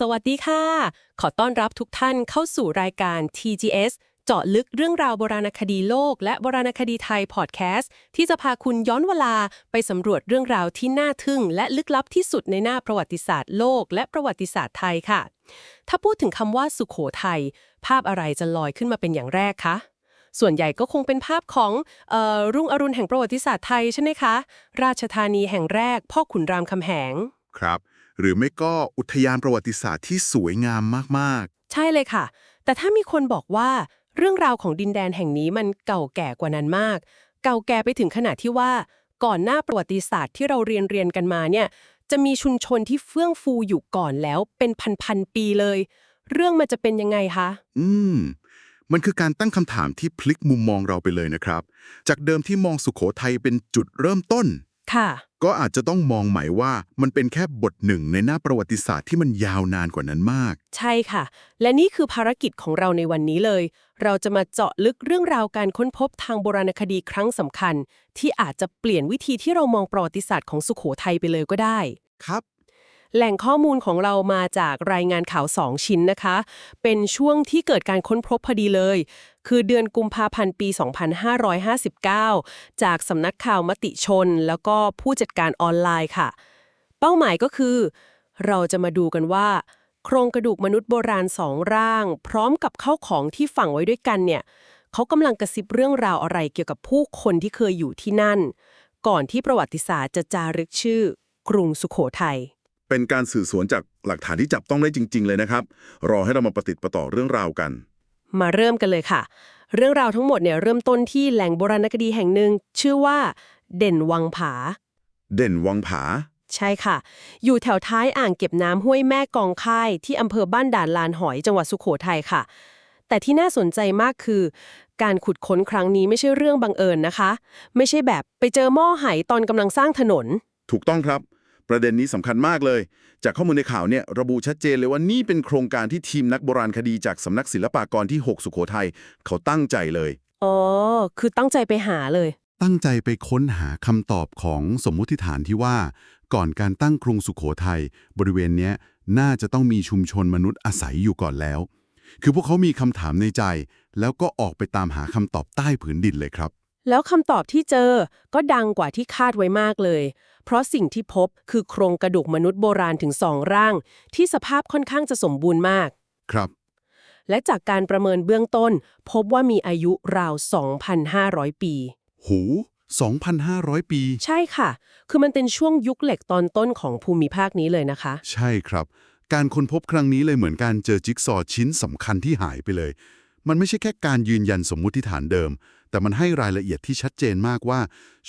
สวัสดีค่ะ ขอต้อนรับทุกท่านเข้าสู่รายการ TGS เจาะลึกเรื่องราวโบราณคดีโลก และโบราณคดีไทยพอดแคสต์ที่จะพาคุณย้อนเวลาไปสำรวจเรื่องราวที่น่าทึ่ง และลึกลับที่สุดในหน้าประวัติศาสตร์โลก และประวัติศาสตร์ไทยค่ะ ถ้าพูดถึงคำว่าสุขโขทัยภาพอะไรจะลอยขึ้นมาเป็นอย่างแรกคะส่วนใหญ่ก็คงเป็นภาพของเออรุ่งอรุณแห่งประวัติศาสตร์ไทยใช่ไหมคะ ราชธานีแห่งแรก พ่อขุนรามคำแหงครับ หรือไม่ก็อุทยานประวัติศาสตร์ที่สวยงามมากใช่เลยค่ะ แต่ถ้ามีคนบอกว่าเรื่องราวของดินแดนแห่งนี้มันเก่าแก่กว่านั้นมาก เก่าแก่ไปถึงขนาดที่ว่า ก่อนหน้าประวัติศาสตร์ที่เราเรียนเรียนกันมาเนี่ย จะมีชุมชนที่เฟื่องฟูอยู่ก่อนแล้วเป็นพันๆปีเลย เรื่องมันจะเป็นยังไงคะ ๆ อืม มันคือการตั้งคำถามที่พลิกมุมมองเราไปเลยนะครับ จากเดิมที่มองสุขโขทัยเป็นจุดเริ่มต้น ค่ะ ก็อาจจะต้องมองใหม่ว่ามันเป็นแค่บทหนึ่งในหน้าประวัติศาสตร์ที่มันยาวนานกว่านั้นมาก ใช่ค่ะ และนี่คือภารกิจของเราในวันนี้เลย เราจะมาเจาะลึกเรื่องราวการค้นพบทางโบราณคดีครั้งสำคัญ ที่อาจจะเปลี่ยนวิธีที่เรามองประวัติศาสตร์ของสุขโขทัยไปเลยก็ได้ ครับแหล่งข้อมูลของเรามาจากรายงานข่าว 2 ชิ้นนะคะ เป็นช่วงที่เกิดการค้นพบพอดีเลย คือเดือนกุมภาพันธ์ปี 2559 จากสำนักข่าวมติชน แล้วก็ผู้จัดการออนไลน์ค่ะ เป้าหมายก็คือ เราจะมาดูกันว่า โครงกระดูกมนุษย์โบราณสองร่าง พร้อมกับเข้าของที่ฝังไว้ด้วยกันเนี่ยเขากำลังกระซิบเรื่องราวอะไรเกี่ยวกับผู้คนที่เคยอยู่ที่นั่น ก่อนที่ประวัติศาสตร์จะจารึกชื่อ กรุงสุขโขทัยเป็นการสื่อสวนจากหลักฐานที่จับต้องได้จริง ๆ เลยนะครับ รอให้เรามาประติดประต่อเรื่องราวกัน มาเริ่มกันเลยค่ะ เรื่องราวทั้งหมดเนี่ยเริ่มต้นที่แหล่งโบราณคดีแห่งหนึ่งชื่อว่า เด่นวังผา เด่นวังผา ใช่ค่ะ อยู่แถวท้ายอ่างเก็บน้ำห้วยแม่กองค่าย ที่อำเภอบ้านด่านลานหอยจังหวัดสุโขทัยค่ะ แต่ที่น่าสนใจมากคือ การขุดค้นครั้งนี้ไม่ใช่เรื่องบังเอิญนะคะ ไม่ใช่แบบไปเจอหม้อไหตอนกำลังสร้างถนน ถูกต้องครับ ประเด็นนี้สำคัญมากเลย จากข้อมูลในข่าวเนี่ยระบุชัดเจนเลยว่านี่เป็นโครงการที่ทีมนักโบราณคดีจากสำนักศิลปากรที่ 6 สุโขทัยเขาตั้งใจเลยอ๋อคือตั้งใจไปหาเลย ตั้งใจไปค้นหาคำตอบของสมมุติฐานที่ว่า ก่อนการตั้งกรุงสุขโขทัยบริเวณเนี้ยน่าจะต้องมีชุมชนมนุษย์อาศัยอยู่ก่อนแล้ว คือพวกเขามีคำถามในใจ แล้วก็ออกไปตามหาคำตอบใต้ผืนดินเลยครับ แล้วคำตอบที่เจอก็ดังกว่าที่คาดไว้มากเลย เพราะสิ่งที่พบคือโครงกระดูกมนุษย์โบราณถึงสองร่าง ที่สภาพค่อนข้างจะสมบูรณ์มาก ครับ และจากการประเมินเบื้องต้น พบว่ามีอายุราว 2,500 ปี หู 2,500 ปี ใช่ค่ะ คือมันเป็นช่วงยุคเหล็กตอนต้นของภูมิภาคนี้เลยนะคะ ใช่ครับ การค้นพบครั้งนี้เลยเหมือนการเจอจิ๊กซอว์ชิ้นสำคัญที่หายไปเลย มันไม่ใช่แค่การยืนยันสมมุติฐานเดิม แต่มันให้รายละเอียดที่ชัดเจนมากว่า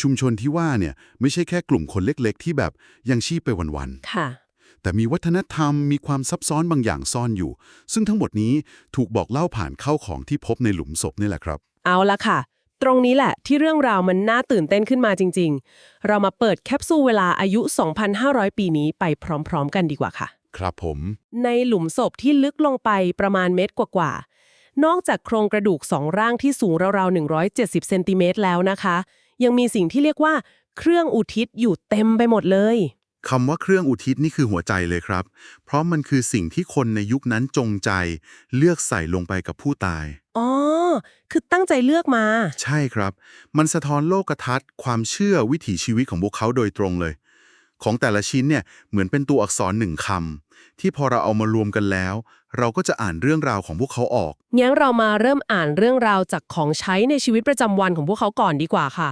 ชุมชนที่ว่าเนี่ยไม่ใช่แค่กลุ่มคนเล็กๆ ที่แบบยังชีพไปวันค่ะๆแต่มีวัฒนธรรมมีความซับซ้อนบางอย่างซ่อนอยู่ ซึ่งทั้งหมดนี้ถูกบอกเล่าผ่านเข้าของที่พบในหลุมศพนี่แหละครับ เอาละค่ะ ตรงนี้แหละที่เรื่องราวมันน่าตื่นเต้นขึ้นมาจริง ๆ เรามาเปิดแคปซูลเวลาอายุ 2,500 ปีนี้ไปพร้อม ๆ กันดีกว่าค่ะ ครับผม ในหลุมศพที่ลึกลงไปประมาณเมตรกว่าๆ นอกจากโครงกระดูกสองร่างที่สูงราวๆ170เซนติเมตรแล้วนะคะ ยังมีสิ่งที่เรียกว่า เครื่องอุทิศอยู่เต็มไปหมดเลยคำว่าเครื่องอุทิศนี่คือหัวใจเลยครับ เพราะมันคือสิ่งที่คนในยุคนั้นจงใจ เลือกใส่ลงไปกับผู้ตาย อ๋อ คือตั้งใจเลือกมา ใช่ครับ มันสะท้อนโลกทัศน์ ความเชื่อวิถีชีวิตของพวกเขาโดยตรงเลย ของแต่ละชิ้นเนี่ยเหมือนเป็นตัวอักษรหนึ่งคำ ที่พอเราเอามารวมกันแล้ว เราก็จะอ่านเรื่องราวของพวกเขาออก งั้นเรามาเริ่มอ่านเรื่องราวจากของใช้ในชีวิตประจำวันของพวกเขาก่อนดีกว่าค่ะ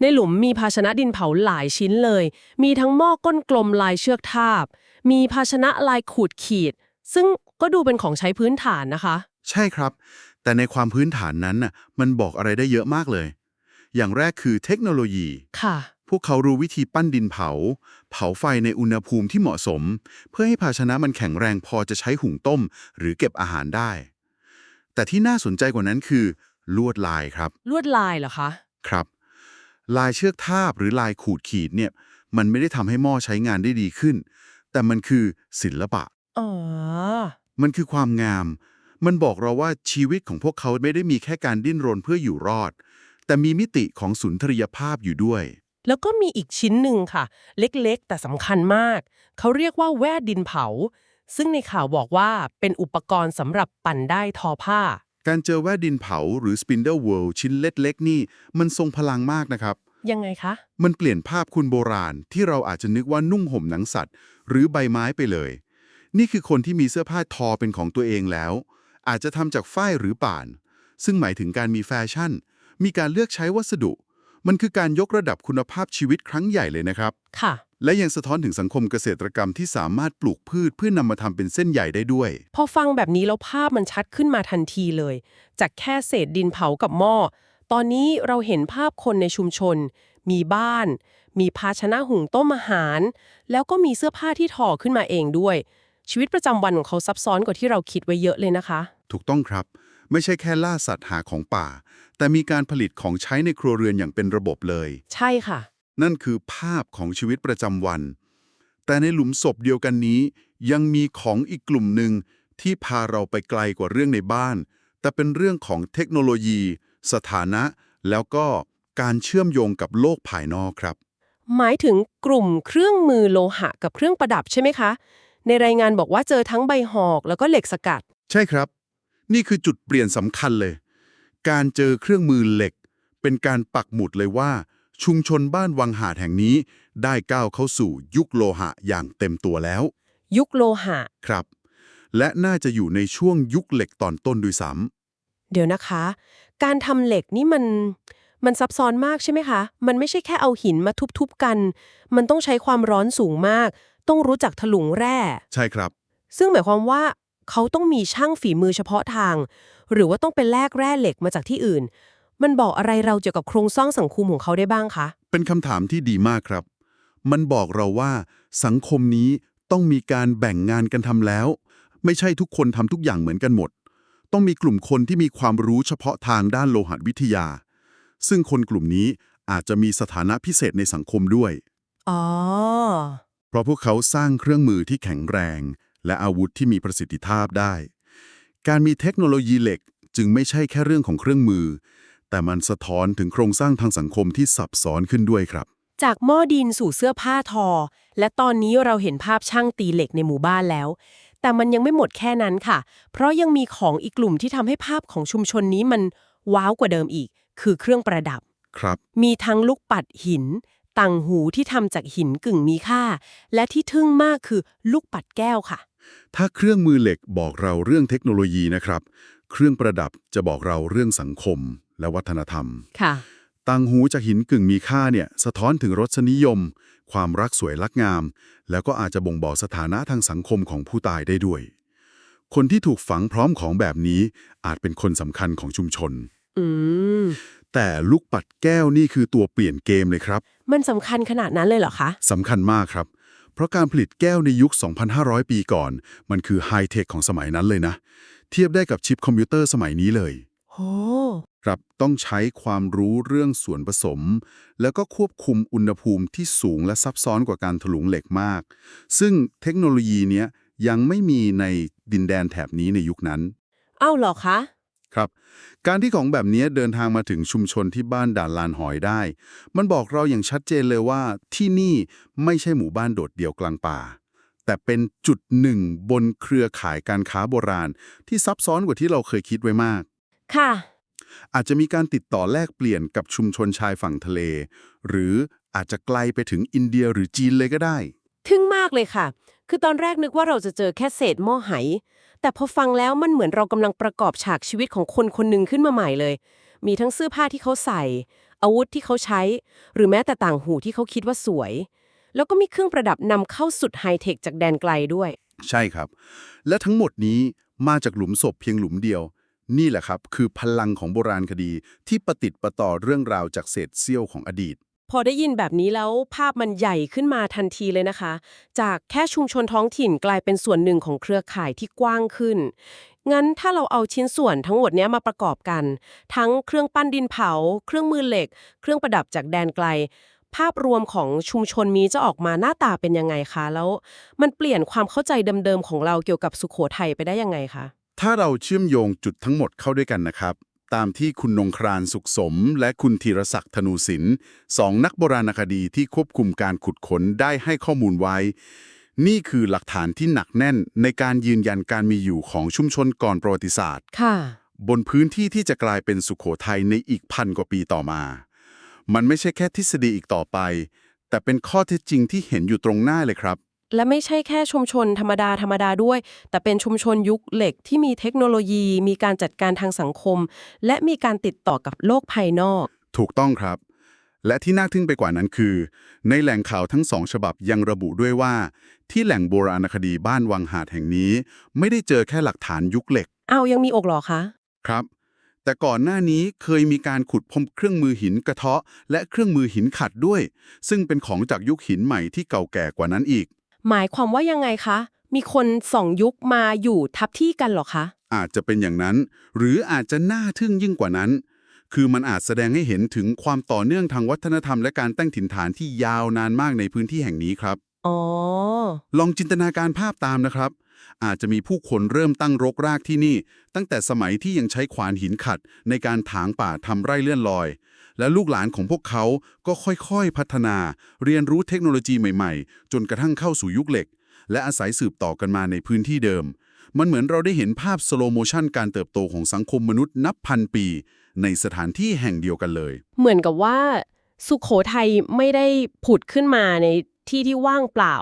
ในหลุมมีภาชนะดินเผาหลายชิ้นเลย มีทั้งหม้อก้นกลมลายเชือกทาบ มีภาชนะลายขูดขีด ซึ่งก็ดูเป็นของใช้พื้นฐานนะคะ ใช่ครับ แต่ในความพื้นฐานนั้นน่ะมันบอกอะไรได้เยอะมากเลย อย่างแรกคือเทคโนโลยี ค่ะ พวกเขารู้วิธีปั้นดินเผา เผาไฟในอุณหภูมิที่เหมาะสม เพื่อให้ภาชนะมันแข็งแรงพอจะใช้หุงต้ม หรือเก็บอาหารได้ แต่ที่น่าสนใจกว่านั้นคือ ลวดลายครับ ลวดลายเหรอคะ ครับ ลายเชือกทาบหรือลายขูดขีดเนี่ย มันไม่ได้ทำให้หม้อใช้งานได้ดีขึ้น แต่มันคือศิลปะ อ๋อ มันคือความงาม มันบอกเราว่าชีวิตของพวกเขาไม่ได้มีแค่การดิ้นรนเพื่ออยู่รอด แต่มีมิติของสุนทรียภาพอยู่ด้วย แล้วก็มีอีกชิ้นหนึ่งค่ะ เล็กๆ แต่สำคัญมาก เขาเรียกว่าแว่ดินเผา ซึ่งในข่าวบอกว่าเป็นอุปกรณ์สำหรับปั่นได้ทอผ้า การเจอแว่นดินเผาหรือ Spindle World ชิ้นเล็กๆ นี่ มันทรงพลังมากนะครับ ยังไงคะ มันเปลี่ยนภาพคุณโบราณที่เราอาจจะนึกว่านุ่งห่มหนังสัตว์ หรือใบไม้ไปเลย นี่คือคนที่มีเสื้อผ้าทอเป็นของตัวเองแล้ว อาจจะทำจากฝ้ายหรือป่าน ซึ่งหมายถึงการมีแฟชั่น มีการเลือกใช้วัสดุ มันคือการยกระดับคุณภาพชีวิตครั้งใหญ่เลยนะครับ ค่ะ และยังสะท้อนถึงสังคมเกษตรกรรมที่สามารถปลูกพืชเพื่อนำมาทำเป็นเส้นใหญ่ได้ด้วย พอฟังแบบนี้แล้วภาพมันชัดขึ้นมาทันทีเลย จากแค่เศษดินเผากับหม้อ ตอนนี้เราเห็นภาพคนในชุมชน มีบ้าน มีภาชนะหุงต้มอาหาร แล้วก็มีเสื้อผ้าที่ทอขึ้นมาเองด้วย ชีวิตประจำวันของเขาซับซ้อนกว่าที่เราคิดไว้เยอะเลยนะคะ ถูกต้องครับ ไม่ใช่แค่ล่าสัตว์หาของป่า แต่มีการผลิตของใช้ในครัวเรือนอย่างเป็นระบบเลย ใช่ค่ะ นั่นคือภาพของชีวิตประจำวัน แต่ในหลุมศพเดียวกันนี้ ยังมีของอีกกลุ่มหนึ่งที่พาเราไปไกลกว่าเรื่องในบ้าน แต่เป็นเรื่องของเทคโนโลยี สถานะ แล้วก็การเชื่อมโยงกับโลกภายนอกครับ หมายถึงกลุ่มเครื่องมือโลหะกับเครื่องประดับใช่ไหมคะ ในรายงานบอกว่าเจอทั้งใบหอกแล้วก็เหล็กสกัด ใช่ครับ นี่คือจุดเปลี่ยนสำคัญเลย การเจอเครื่องมือเหล็ก เป็นการปักหมุดเลยว่า ชุมชนบ้านวังหาดแห่งนี้ ได้ก้าวเข้าสู่ยุคโลหะอย่างเต็มตัวแล้ว ยุคโลหะ ครับ และน่าจะอยู่ในช่วงยุคเหล็กตอนต้นด้วยซ้เดี๋ยวนะคะ การทำเหล็กนี่มันมันซับซ้อนมากใช่ไหมคะ มันไม่ใช่แค่เอาหินมาทุบๆกัน มันต้องใช้ความร้อนสูงมาก ต้องรู้จักถลุงแร่ำใช่ครับ ซึ่งหมายความว่า เขาต้องมีช่างฝีมือเฉพาะทาง หรือว่าต้องเป็นแลกแร่เหล็กมาจากที่อื่น มันบอกอะไรเราเกี่ยวกับโครงสร้างสังคมของเขาได้บ้างคะ เป็นคำถามที่ดีมากครับ มันบอกเราว่า สังคมนี้ต้องมีการแบ่งงานกันทำแล้ว ไม่ใช่ทุกคนทำทุกอย่างเหมือนกันหมด ต้องมีกลุ่มคนที่มีความรู้เฉพาะทางด้านโลหะวิทยา ซึ่งคนกลุ่มนี้อาจจะมีสถานะพิเศษในสังคมด้วย อ๋อ เพราะพวกเขาสร้างเครื่องมือที่แข็งแรง และอาวุธที่มีประสิทธิภาพได้ การมีเทคโนโลยีเหล็กจึงไม่ใช่แค่เรื่องของเครื่องมือ แต่มันสะท้อนถึงโครงสร้างทางสังคมที่ซับซ้อนขึ้นด้วยครับ จากหม้อดินสู่เสื้อผ้าทอ และตอนนี้เราเห็นภาพช่างตีเหล็กในหมู่บ้านแล้ว แต่มันยังไม่หมดแค่นั้นค่ะ เพราะยังมีของอีกกลุ่มที่ทำให้ภาพของชุมชนนี้มันว้าวกว่าเดิมอีก คือเครื่องประดับ ครับ มีทั้งลูกปัดหิน ต่างหูที่ทำจากหินกึ่งมีค่า และที่ทึ่งมากคือลูกปัดแก้วค่ะ ถ้าเครื่องมือเหล็กบอกเราเรื่องเทคโนโลยีนะครับ เครื่องประดับจะบอกเราเรื่องสังคมและวัฒนธรรม ค่ะต่างหูจากหินกึ่งมีค่าเนี่ยสะท้อนถึงรสนิยม ความรักสวยรักงาม แล้วก็อาจจะบ่งบอกสถานะทางสังคมของผู้ตายได้ด้วย คนที่ถูกฝังพร้อมของแบบนี้อาจเป็นคนสำคัญของชุมชน อืม แต่ลูกปัดแก้วนี่คือตัวเปลี่ยนเกมเลยครับ มันสำคัญขนาดนั้นเลยเหรอคะ สำคัญมากครับ เพราะการผลิตแก้วในยุค 2,500 ปีก่อน มันคือไฮเทคของสมัยนั้นเลยนะ เทียบได้กับชิปคอมพิวเตอร์สมัยนี้เลยโหครับต้องใช้ความรู้เรื่องส่วนผสม แล้วก็ควบคุมอุณหภูมิที่สูงและซับซ้อนกว่าการถลุงเหล็กมาก ซึ่งเทคโนโลยีเนี้ยยังไม่มีในดินแดนแถบนี้ในยุคนั้น เอ้าเหรอคะ ครับ การที่ของแบบนี้เดินทางมาถึงชุมชนที่บ้านด่านลานหอยได้ มันบอกเราอย่างชัดเจนเลยว่าที่นี่ไม่ใช่หมู่บ้านโดดเดี่ยวกลางป่า แต่เป็นจุดหนึ่งบนเครือข่ายการค้าโบราณ ที่ซับซ้อนกว่าที่เราเคยคิดไว้มาก ค่ะ อาจจะมีการติดต่อแลกเปลี่ยนกับชุมชนชายฝั่งทะเล หรืออาจจะไกลไปถึงอินเดียหรือจีนเลยก็ได้ ทึ่งมากเลยค่ะ คือตอนแรกนึกว่าเราจะเจอแค่เศษหม้อไห แต่พอฟังแล้วมันเหมือนเรากำลังประกอบฉากชีวิตของคนคนหนึ่งขึ้นมาใหม่เลย มีทั้งเสื้อผ้าที่เขาใส่ อาวุธที่เขาใช้ หรือแม้แต่ต่างหูที่เขาคิดว่าสวย แล้วก็มีเครื่องประดับนำเข้าสุดไฮเทคจากแดนไกลด้วย ใช่ครับ และทั้งหมดนี้มาจากหลุมศพเพียงหลุมเดียว นี่แหละครับ คือพลังของโบราณคดีที่ประติดประต่อเรื่องราวจากเศษเสี้ยวของอดีต พอได้ยินแบบนี้แล้วภาพมันใหญ่ขึ้นมาทันทีเลยนะคะ จากแค่ชุมชนท้องถิ่นกลายเป็นส่วนหนึ่งของเครือข่ายที่กว้างขึ้น งั้นถ้าเราเอาชิ้นส่วนทั้งหมดเนี้ยมาประกอบกัน ทั้งเครื่องปั้นดินเผา เครื่องมือเหล็ก เครื่องประดับจากแดนไกล ภาพรวมของชุมชนนี้จะออกมาหน้าตาเป็นยังไงคะ แล้วมันเปลี่ยนความเข้าใจเดิมๆของเราเกี่ยวกับสุขโขทัยไปได้ยังไงคะถ้าเราเชื่อมโยงจุดทั้งหมดเข้าด้วยกันนะครับ ตามที่คุณนงครานสุขสม และคุณธีรศักดิ์ธนูศิลป์สองนักโบราณคดีที่ควบคุมการขุดค้นได้ให้ข้อมูลไว้ นี่คือหลักฐานที่หนักแน่นในการยืนยันการมีอยู่ของชุมชนก่อนประวัติศาสตร์ ค่ะ บนพื้นที่ที่จะกลายเป็นสุขโขทัยในอีกพันกว่าปีต่อมา มันไม่ใช่แค่ทฤษฎีอีกต่อไป แต่เป็นข้อเท็จจริงที่เห็นอยู่ตรงหน้าเลยครับ และไม่ใช่แค่ชุมชนธรรมดาธรรมดาด้วย แต่เป็นชุมชนยุคเหล็กที่มีเทคโนโลยี มีการจัดการทางสังคม และมีการติดต่อกับโลกภายนอก ถูกต้องครับ และที่น่าทึ่งไปกว่านั้นคือ ในแหล่งข่าวทั้งสองฉบับยังระบุด้วยว่า ที่แหล่งโบราณคดีบ้านวังหาดแห่งนี้ ไม่ได้เจอแค่หลักฐานยุคเหล็กเอายังมีอกเหรอคะครับ แต่ก่อนหน้านี้เคยมีการขุดพบเครื่องมือหินกระเทาะ และเครื่องมือหินขัดด้วย ซึ่งเป็นของจากยุคหินใหม่ที่เก่าแก่กว่านั้นอีก หมายความว่ายังไงคะ มีคนสองยุคมาอยู่ทับที่กันเหรอคะ อาจจะเป็นอย่างนั้น หรืออาจจะน่าทึ่งยิ่งกว่านั้น คือมันอาจแสดงให้เห็นถึงความต่อเนื่องทางวัฒนธรรมและการตั้งถิ่นฐานที่ยาวนานมากในพื้นที่แห่งนี้ครับ อ๋อ ลองจินตนาการภาพตามนะครับ อาจจะมีผู้คนเริ่มตั้งรกรากที่นี่ ตั้งแต่สมัยที่ยังใช้ขวานหินขัด ในการถางป่าทำไร่เลื่อนลอย และลูกหลานของพวกเขาก็ค่อยๆ พัฒนา เรียนรู้เทคโนโลยีใหม่ๆ จนกระทั่งเข้าสู่ยุคเหล็ก และอาศัยสืบต่อกันมาในพื้นที่เดิม มันเหมือนเราได้เห็นภาพสโลโมชันการเติบโตของสังคมมนุษย์นับพันปี ในสถานที่แห่งเดียวกันเลย เหมือนกับว่า สุขโขทัยไม่ได้ผุดขึ้นมาในที่ที่ว่างเปล่า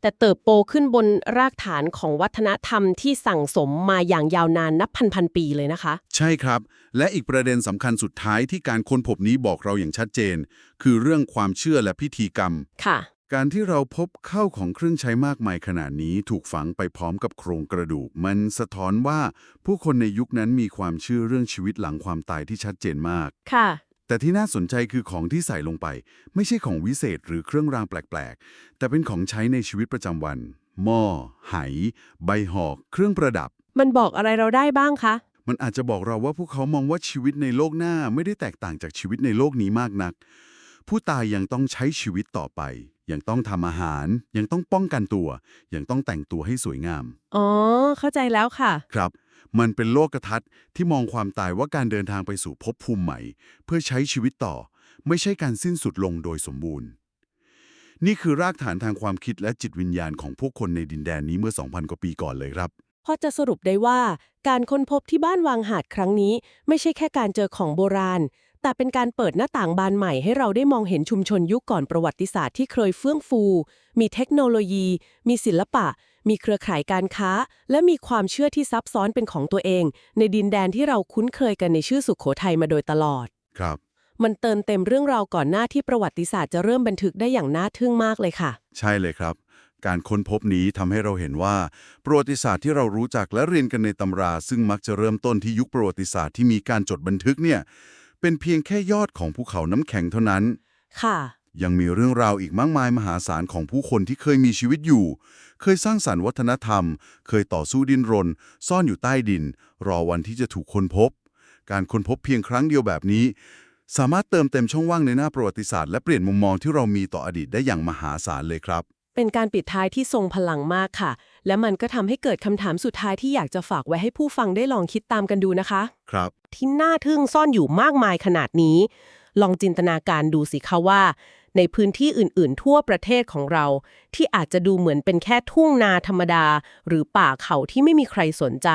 แต่เติบโตขึ้นบนรากฐานของวัฒนธรรมที่สั่งสมมาอย่างยาวนานนับพันพันๆปีเลยนะคะ ใช่ครับ และอีกประเด็นสำคัญสุดท้ายที่การค้นพบนี้บอกเราอย่างชัดเจน คือเรื่องความเชื่อและพิธีกรรม ค่ะ การที่เราพบเข้าของเครื่องใช้มากมายขนาดนี้ถูกฝังไปพร้อมกับโครงกระดูก มันสะท้อนว่าผู้คนในยุคนั้นมีความเชื่อเรื่องชีวิตหลังความตายที่ชัดเจนมาก ค่ะ แต่ที่น่าสนใจคือของที่ใส่ลงไป ไม่ใช่ของวิเศษหรือเครื่องรางแปลกๆ แต่เป็นของใช้ในชีวิตประจำวันหม้อไหใบหอก เครื่องประดับ มันบอกอะไรเราได้บ้างคะ มันอาจจะบอกเราว่าพวกเขามองว่าชีวิตในโลกหน้าไม่ได้แตกต่างจากชีวิตในโลกนี้มากนัก ผู้ตายยังต้องใช้ชีวิตต่อไป ยังต้องทำอาหาร ยังต้องป้องกันตัว ยังต้องแต่งตัวให้สวยงาม อ๋อ เข้าใจแล้วค่ะ ครับ มันเป็นโลกทัศน์ที่มองความตายว่าการเดินทางไปสู่ภพภูมิใหม่ เพื่อใช้ชีวิตต่อ ไม่ใช่การสิ้นสุดลงโดยสมบูรณ์นี่คือรากฐานทางความคิดและจิตวิญญาณของพวกคนในดินแดนนี้เมื่อ 2,000 กว่าปีก่อนเลยครับ พอจะสรุปได้ว่าการค้นพบที่บ้านวางหาดครั้งนี้ ไม่ใช่แค่การเจอของโบราณ แต่เป็นการเปิดหน้าต่างบานใหม่ให้เราได้มองเห็นชุมชนยุคก่อนประวัติศาสตร์ที่เคยเฟื่องฟู มีเทคโนโลยี มีศิลปะ มีเครือข่ายการค้า และมีความเชื่อที่ซับซ้อนเป็นของตัวเอง ในดินแดนที่เราคุ้นเคยกันในชื่อสุขโขทัยมาโดยตลอด ครับ มันเติมเต็มเรื่องราวก่อนหน้าที่ประวัติศาสตร์จะเริ่มบันทึกได้อย่างน่าทึ่งมากเลยค่ะ ใช่เลยครับ การค้นพบนี้ทำให้เราเห็นว่าประวัติศาสตร์ที่เรารู้จักและเรียนกันในตำรา ซึ่งมักจะเริ่มต้นที่ยุคประวัติศาสตร์ที่มีการจดบันทึกเนี่ยเป็นเพียงแค่ยอดของภูเขาน้ำแข็งเท่านั้น ค่ะ ยังมีเรื่องราวอีกมากมายมหาศาลของผู้คนที่เคยมีชีวิตอยู่ เคยสร้างสรรค์วัฒนธรรม เคยต่อสู้ดิ้นรน ซ่อนอยู่ใต้ดิน รอวันที่จะถูกค้นพบ การค้นพบเพียงครั้งเดียวแบบนี้ สามารถเติมเต็มช่องว่างในหน้าประวัติศาสตร์และเปลี่ยนมุมมองที่เรามีต่ออดีตได้อย่างมหาศาลเลยครับ เป็นการปิดท้ายที่ทรงพลังมากค่ะ และมันก็ทำให้เกิดคำถามสุดท้ายที่อยากจะฝากไว้ให้ผู้ฟังได้ลองคิดตามกันดูนะคะ ครับ ที่น่าทึ่งซ่อนอยู่มากมายขนาดนี้ ลองจินตนาการดูสิคะว่า ในพื้นที่อื่น ๆ ทั่วประเทศของเรา ที่อาจจะดูเหมือนเป็นแค่ทุ่งนาธรรมดา หรือป่าเขาที่ไม่มีใครสนใจ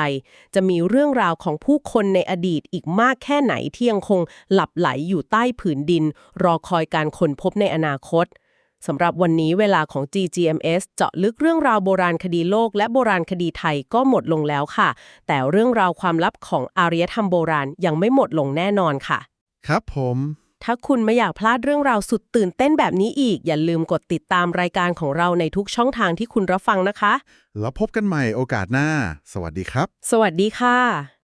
จะมีเรื่องราวของผู้คนในอดีตอีกมากแค่ไหนที่ยังคงหลับไหลอยู่ใต้ผืนดิน รอคอยการค้นพบในอนาคต สำหรับวันนี้เวลาของ GGMS เจาะลึกเรื่องราวโบราณคดีโลก และโบราณคดีไทยก็หมดลงแล้วค่ะ แต่เรื่องราวความลับของอารยธรรมโบราณยังไม่หมดลงแน่นอนค่ะ ครับผม ถ้าคุณไม่อยากพลาดเรื่องราวสุดตื่นเต้นแบบนี้อีก อย่าลืมกดติดตามรายการของเราในทุกช่องทางที่คุณรับฟังนะคะ แล้วพบกันใหม่โอกาสหน้า สวัสดีครับ สวัสดีค่ะ